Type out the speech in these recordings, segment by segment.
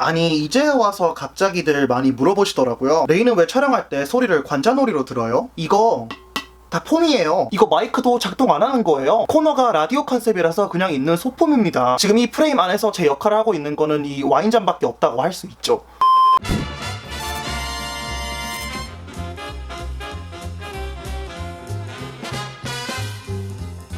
아니 이제 와서 갑자기들 많이 물어보시더라고요. 레이는 왜 촬영할 때 소리를 관자놀이로 들어요? 이거 다 폼이에요. 이거 마이크도 작동 안 하는 거예요. 코너가 라디오 컨셉이라서 그냥 있는 소품입니다. 지금 이 프레임 안에서 제 역할을 하고 있는 거는 이 와인잔밖에 없다고 할 수 있죠.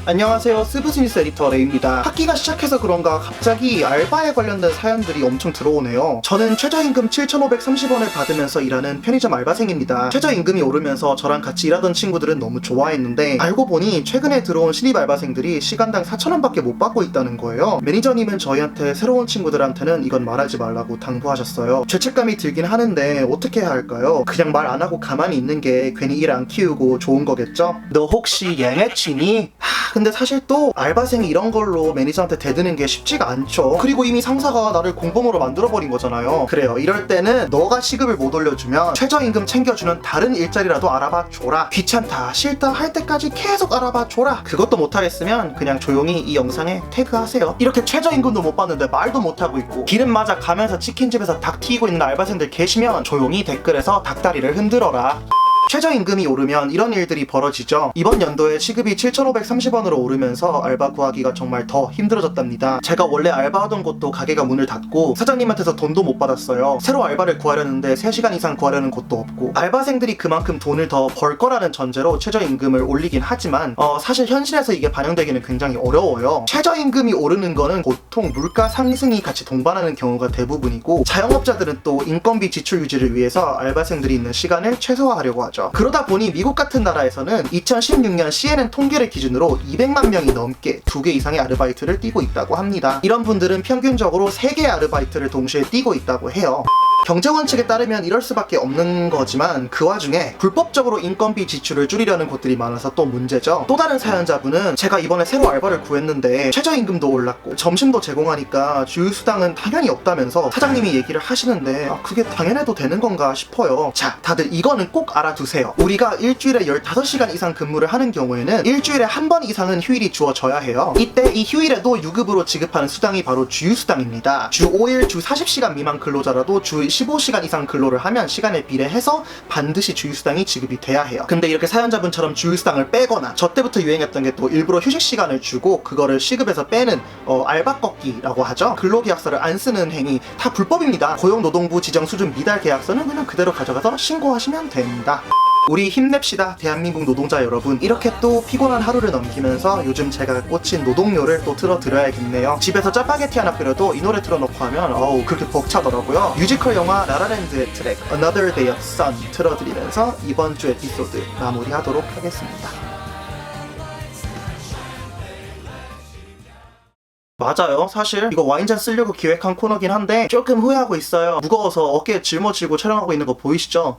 안녕하세요. 스브스니스 에디터 레이입니다. 학기가 시작해서 그런가 갑자기 알바에 관련된 사연들이 엄청 들어오네요. 저는 최저임금 7,530원을 받으면서 일하는 편의점 알바생입니다. 최저임금이 오르면서 저랑 같이 일하던 친구들은 너무 좋아했는데 알고 보니 최근에 들어온 신입 알바생들이 시간당 4,000원밖에 못 받고 있다는 거예요. 매니저님은 저희한테 새로운 친구들한테는 이건 말하지 말라고 당부하셨어요. 죄책감이 들긴 하는데 어떻게 해야 할까요? 그냥 말 안 하고 가만히 있는 게 괜히 일 안 키우고 좋은 거겠죠? 너 혹시 양해치니? 하, 근데 사실 또 알바생이 이런 걸로 매니저한테 대드는 게 쉽지가 않죠. 그리고 이미 상사가 나를 공범으로 만들어버린 거잖아요. 그래요. 이럴 때는 너가 시급을 못 올려주면 최저임금 챙겨주는 다른 일자리라도 알아봐 줘라. 귀찮다, 싫다 할 때까지 계속 알아봐 줘라. 그것도 못하겠으면 그냥 조용히 이 영상에 태그하세요. 이렇게 최저임금도 못 받는데 말도 못하고 있고 기름 맞아 가면서 치킨집에서 닭 튀기고 있는 알바생들 계시면 조용히 댓글에서 닭다리를 흔들어라. 최저임금이 오르면 이런 일들이 벌어지죠. 이번 연도에 시급이 7,530원으로 오르면서 알바 구하기가 정말 더 힘들어졌답니다. 제가 원래 알바하던 곳도 가게가 문을 닫고 사장님한테서 돈도 못 받았어요. 새로 알바를 구하려는데 3시간 이상 구하려는 곳도 없고 알바생들이 그만큼 돈을 더 벌 거라는 전제로 최저임금을 올리긴 하지만 어, 사실 현실에서 이게 반영되기는 굉장히 어려워요. 최저임금이 오르는 거는 보통 물가 상승이 같이 동반하는 경우가 대부분이고 자영업자들은 또 인건비 지출 유지를 위해서 알바생들이 있는 시간을 최소화하려고 하죠. 그러다 보니 미국 같은 나라에서는 2016년 CNN 통계를 기준으로 200만 명이 넘게 두개 이상의 아르바이트를 뛰고 있다고 합니다. 이런 분들은 평균적으로 3개의 아르바이트를 동시에 뛰고 있다고 해요. 경제 원칙에 따르면 이럴 수밖에 없는 거지만 그 와중에 불법적으로 인건비 지출을 줄이려는 곳들이 많아서 또 문제죠. 또 다른 사연자분은 제가 이번에 새로 알바를 구했는데 최저임금도 올랐고 점심도 제공하니까 주휴수당은 당연히 없다면서 사장님이 얘기를 하시는데 아, 그게 당연해도 되는 건가 싶어요. 자, 다들 이거는 꼭 알아두세요. 우리가 일주일에 15시간 이상 근무를 하는 경우에는 일주일에 한 번 이상은 휴일이 주어져야 해요. 이때 이 휴일에도 유급으로 지급하는 수당이 바로 주휴수당입니다. 주 5일 주 40시간 미만 근로자라도 주 15시간 이상 근로를 하면 시간에 비례해서 반드시 주휴수당이 지급이 돼야 해요. 근데 이렇게 사연자분처럼 주휴수당을 빼거나 저 때부터 유행했던 게 또 일부러 휴식 시간을 주고 그거를 시급에서 빼는 어, 알바 꺾기라고 하죠. 근로계약서를 안 쓰는 행위 다 불법입니다. 고용노동부 지정 수준 미달 계약서는 그냥 그대로 가져가서 신고하시면 됩니다. 우리 힘냅시다 대한민국 노동자 여러분 이렇게 또 피곤한 하루를 넘기면서 요즘 제가 꽂힌 노동요를 또 틀어드려야겠네요 집에서 짜파게티 하나 끓여도 이 노래 틀어놓고 하면 어우 그렇게 벅차더라고요 뮤지컬 영화 라라랜드의 트랙 Another Day of Sun 틀어드리면서 이번 주 에피소드 마무리하도록 하겠습니다 맞아요. 사실 이거 와인잔 쓰려고 기획한 코너긴 한데 조금 후회하고 있어요. 무거워서 어깨에 짊어지고 촬영하고 있는 거 보이시죠?